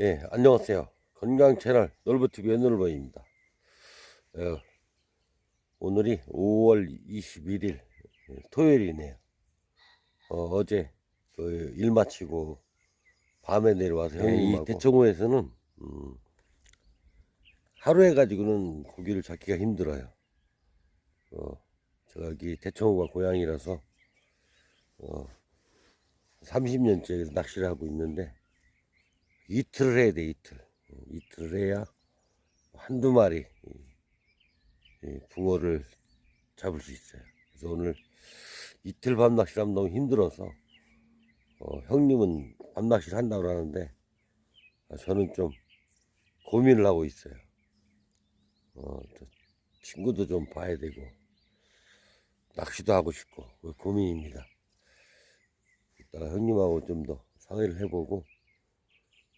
예, 안녕하세요. 건강 채널 놀부TV 연놀보입니다. 어, 오늘이 5월 21일 토요일이네요. 어, 제그일 마치고 밤에 내려와서 형이 대청호에서는 음, 하루에 가지고는 고기를 잡기가 힘들어요. 어, 제가 여기 대청호가 고향이라서 어, 30년째 낚시를 하고 있는데 이틀을 해야 돼 이틀. 이틀을 해야 한두 마리 붕어를 잡을 수 있어요. 그래서 오늘 이틀 밤낚시를 하면 너무 힘들어서 어, 형님은 밤낚시를 한다고 하는데 아, 저는 좀 고민을 하고 있어요. 어, 저 친구도 좀 봐야 되고 낚시도 하고 싶고 그 고민입니다. 이따가 형님하고 좀 더 상의를 해보고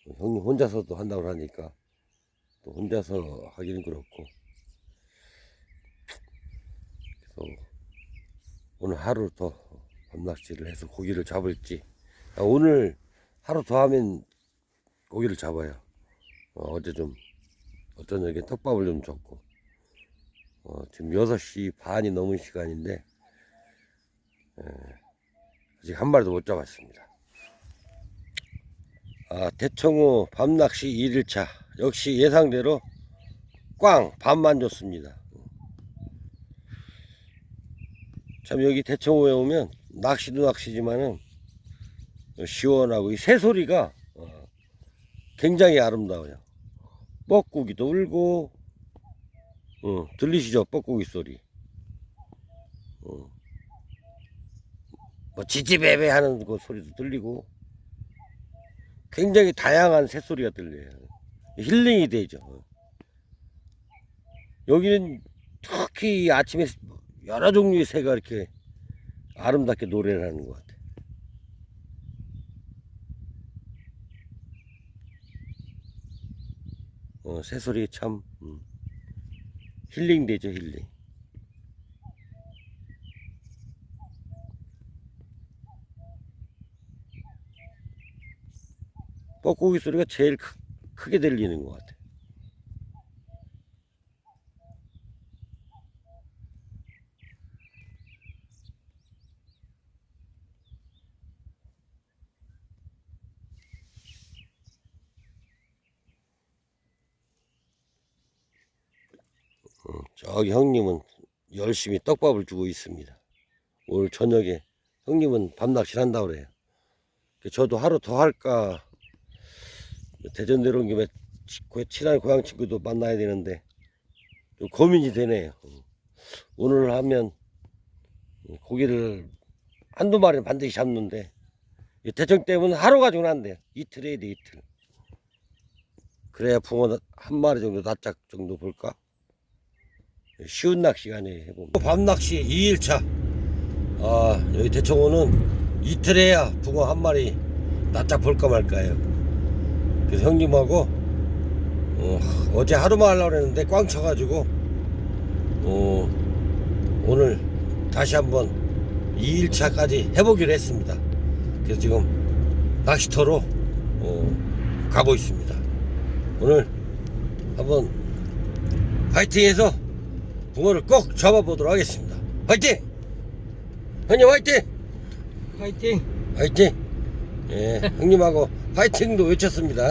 형님 혼자서도 한다고 하니까 또 혼자서 하기는 그렇고. 그래서 오늘 하루 더 밤낚시를 해서 고기를 잡을지. 아, 오늘 하루 더 하면 고기를 잡아요. 어, 제좀 어떤 저녁에 떡밥을 좀 줬고. 어, 지금 6시 반이 넘은 시간인데 에, 아직 한 마리도 못 잡았습니다 아, 대청호 밤낚시 1일차. 역시 예상대로 꽝! 반만 줬습니다. 참, 여기 대청호에 오면 낚시도 낚시지만은 시원하고 이 새소리가 어, 굉장히 아름다워요. 뻐꾸기도 울고, 어, 들리시죠? 뻐꾸기 소리. 어. 뭐 지지배배 하는 그 소리도 들리고, 굉장히 다양한 새소리가 들려요. 힐링이 되죠. 여기는 특히 아침에 여러 종류의 새가 이렇게 아름답게 노래를 하는 것 같아요. 어, 새소리 참 음, 힐링 되죠, 힐링. 뻐꾸기 소리가 제일 크, 크게 들리는 것 같아. 음, 저기 형님은 열심히 떡밥을 주고 있습니다. 오늘 저녁에 형님은 밤낚시를 한다고 그래요. 저도 하루 더 할까 대전 내려온 김에 친한 고향 친구도 만나야 되는데 좀 고민이 되네요. 오늘 하면 고기를 한두 마리는 반드시 잡는데 이 대청 때문에 하루 가지고는 안 돼요. 이틀 해야 돼 이틀. 그래야 붕어 한 마리 정도 납작 정도 볼까? 쉬운 낚시가 아니에요 해보면. 밤 낚시 2일차. 아 여기 대청호는 이틀 해야 붕어 한 마리 납작 볼까 말까요. 그래서 형님하고 어, 제 하루만 하려고 했는데 꽝 쳐가지고 어, 오늘 다시 한번 2일차까지 해보기로 했습니다. 그래서 지금 낚시터로 어, 가고 있습니다. 오늘 한번 화이팅해서 붕어를 꼭 잡아보도록 하겠습니다. 화이팅! 형님 화이팅! 파이팅! 화이팅! 예, 형님하고 화이팅도 외쳤습니다.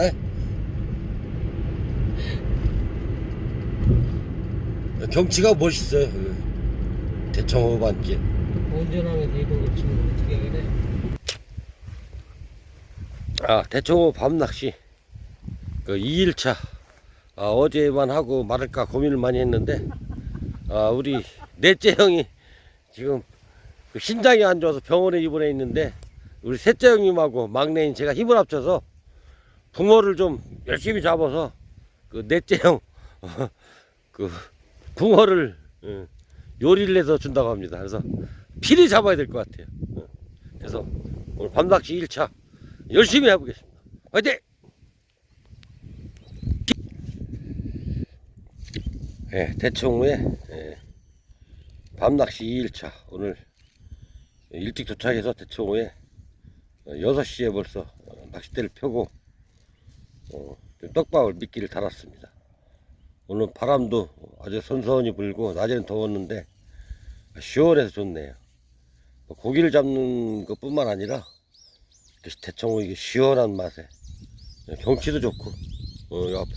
경치가 멋있어요. 그 대청호 반길. 운전하면서 이거 지금 어떻게 그래? 아, 대청호 밤낚시. 그 2일차. 아, 어제만 하고 말할까 고민을 많이 했는데, 아, 우리 넷째 형이 지금 그 신장이 안 좋아서 병원에 입원해 있는데, 우리 셋째 형님하고 막내인 제가 힘을 합쳐서 붕어를 좀 열심히 잡아서 그 넷째 형, 그 붕어를 어, 요리를 해서 준다고 합니다. 그래서 필히 잡아야 될 것 같아요. 어, 그래서 오늘 밤낚시 1차 열심히 해보겠습니다. 화이팅! 예, 대청호에 예, 밤낚시 2일차 오늘 일찍 도착해서 대청호에 6시에 벌써 어, 낚싯대를 펴고 어, 좀 떡밥을 미끼를 달았습니다. 오늘 바람도 아주 선선히 불고 낮에는 더웠는데 시원해서 좋네요. 뭐 고기를 잡는 것뿐만 아니라 대청호 이게 시원한 맛에 경치도 좋고 어, 이 앞에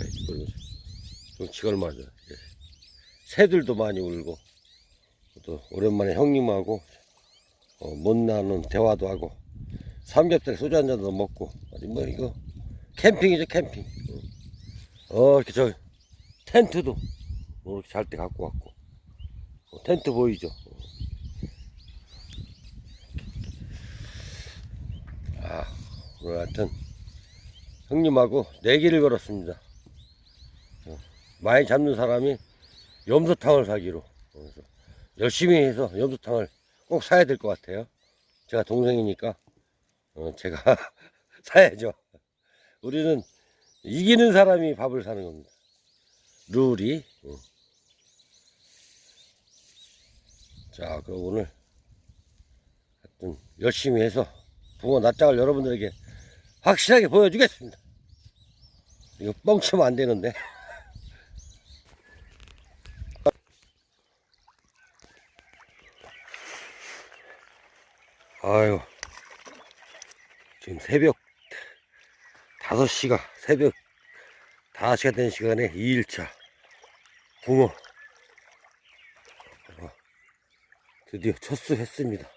경치가 얼마나. 예. 새들도 많이 울고 또 오랜만에 형님하고 어, 못 나눈 대화도 하고 삼겹살 소주 한 잔도 먹고. 아주 뭐 이거. 캠핑이죠 캠핑. 어 이렇게 저 텐트도 뭐 이렇게 잘 때 갖고 왔고. 어, 텐트 보이죠? 아 오늘 하여튼 형님하고 내기를 걸었습니다. 어, 많이 잡는 사람이 염소탕을 사기로. 그래서 열심히 해서 염소탕을 꼭 사야 될 것 같아요. 제가 동생이니까 어, 제가 사야죠 우리는 이기는 사람이 밥을 사는 겁니다. 룰이. 응. 자, 그럼 오늘 하여튼 열심히 해서 붕어 낯짝을 여러분들에게 확실하게 보여주겠습니다. 이거 뻥치면 안 되는데. 아유, 지금 새벽 5시가 새벽 5시가 된 시간에 2일차 붕어. 어, 드디어 첫수 했습니다.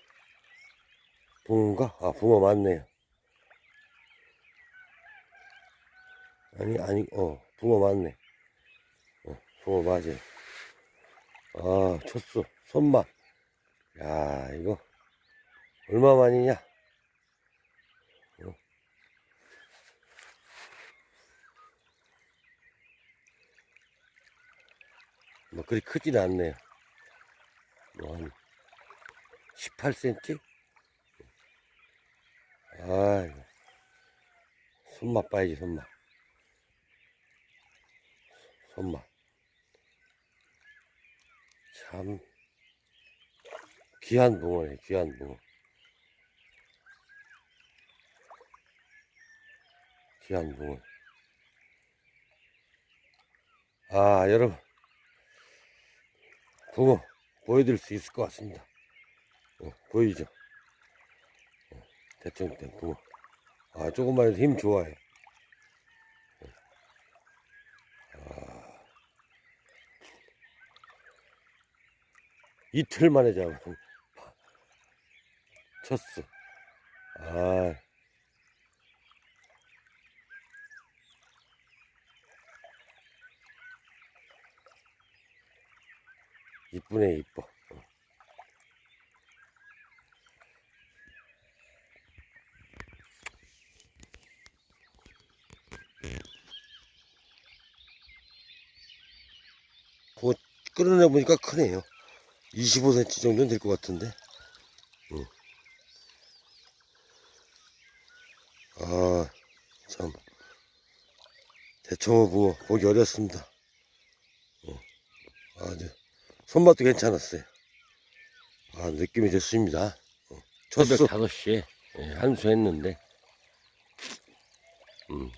붕어인가? 아 붕어 맞네요. 아니 아니 어 붕어 맞네. 어, 붕어 맞아요. 아 첫수 손맛. 야 이거 얼마 만이냐 뭐 그리 크지는 않네요. 뭐한 18cm? 아, 손맛 봐야지 손맛. 손맛. 참 귀한 붕어네 귀한 붕어. 귀한 붕어. 아 여러분. 붕어 보여드릴 수 있을 것 같습니다. 어, 보이죠? 어, 대충 된 붕어. 아, 조금만 해도 힘 좋아요. 어. 아, 이틀 만에 잡은 쳤어. 아, 이쁘네, 이뻐. 어. 그거 끌어내 보니까 크네요. 25cm 정도는 될 것 같은데. 응. 아, 참. 대청어 붕어 보기 어렵습니다. 어, 아주 손맛도 괜찮았어요. 아, 느낌이 좋습니다. 어, 새벽 5시에 한수 했는데, 음,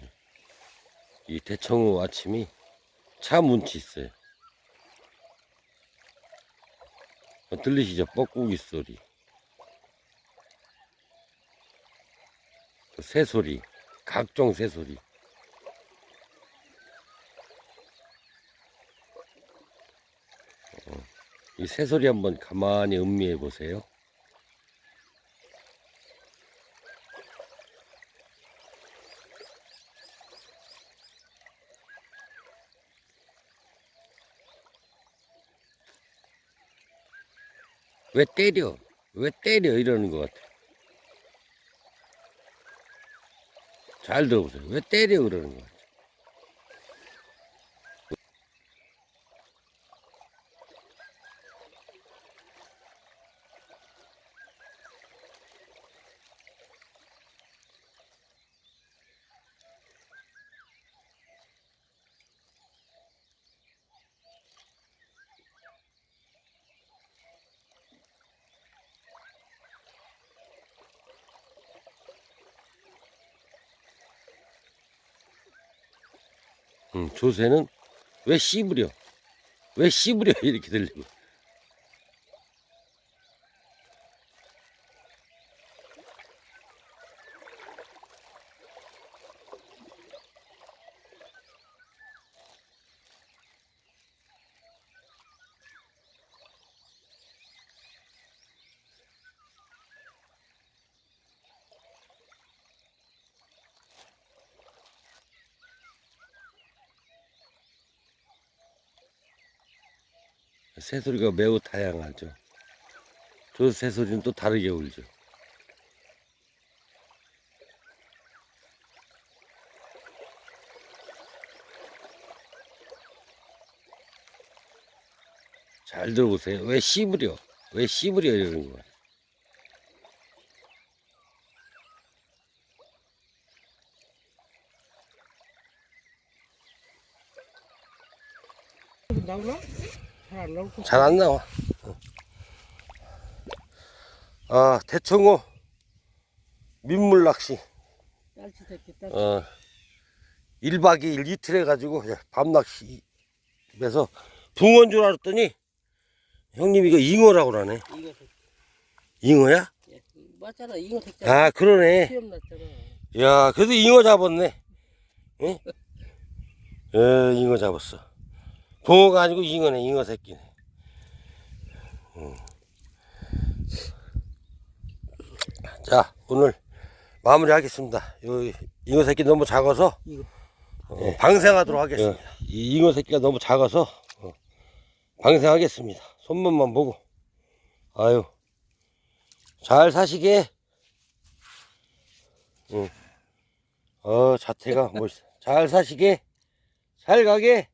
이 대청호 아침이 참 운치 있어요. 어, 들리시죠? 뻐꾸기 소리. 또 새소리, 각종 새소리. 이 새소리 한번 가만히 음미해 보세요. 왜 때려? 왜 때려? 이러는 것 같아. 잘 들어보세요. 왜 때려? 그러는 것 같아. 음, 조새는 왜 씨부려? 왜 씨부려? 이렇게 들리고. 새소리가 매우 다양하죠. 저 새소리는 또 다르게 울죠. 잘 들어보세요. 왜 씨부려? 왜 씨부려 이러는 거야? 나오나? 잘 안 나올 것 잘 안 나와. 아, 대청호 민물 낚시. 딸치 딸. 어, 1박 2일 이틀 해가지고 밤 낚시에서 붕어인 줄 알았더니 형님 이거 잉어라고 그러네. 이거. 잉어야? 예. 맞잖아. 이거 새끼. 아, 그러네. 시험 났잖아. 야, 그래도 잉어 잡았네. 응? 에, 잉어 잡았어. 붕어가 아니고 잉어네, 잉어 새끼네. 응. 자, 오늘 마무리 하겠습니다. 요 잉어 새끼 너무 작아서. 어, 방생하도록 하겠습니다. 이 잉어 새끼가 너무 작아서 어, 방생하겠습니다. 손맛만 보고. 아유, 잘 사시게. 응. 어, 자태가 멋있어. 잘 사시게. 잘 가게.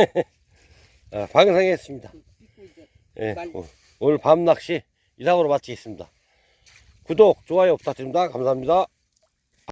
아, 방생했습니다. 예, 오늘 밤 낚시 이상으로 마치겠습니다. 구독, 좋아요 부탁드립니다. 감사합니다.